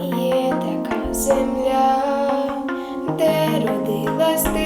Є така земля, де родилась ти.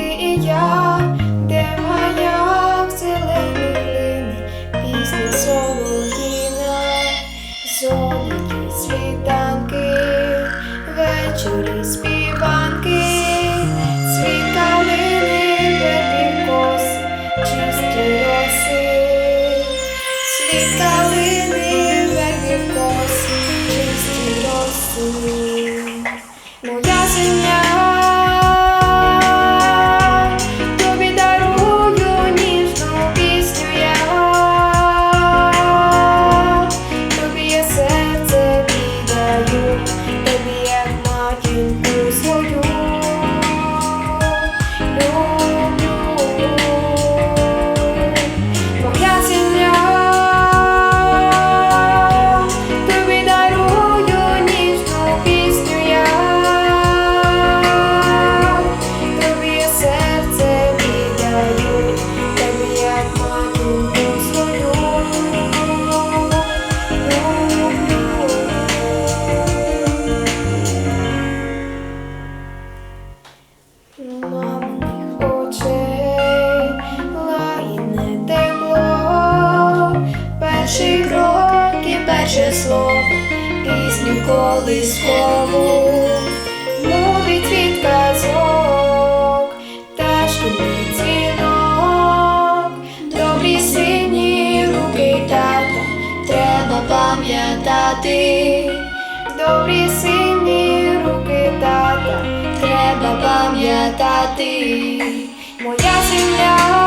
Колискову, мудрий цвіт казок, та шкільний дзвінок, добрі сині руки тата, треба пам'ятати, добрі сині руки тата, треба пам'ятати, моя земля.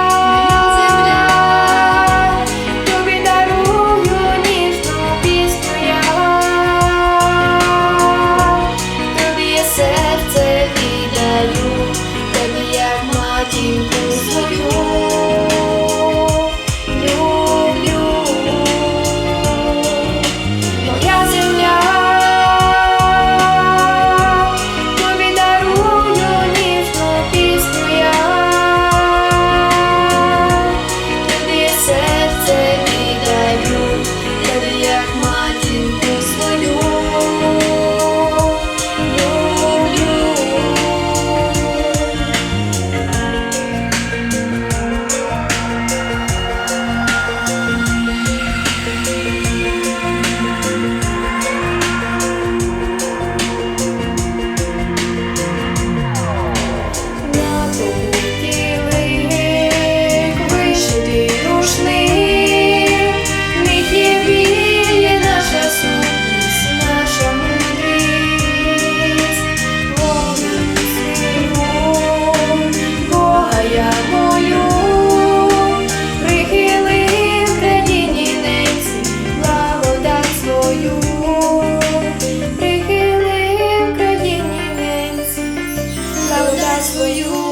for you.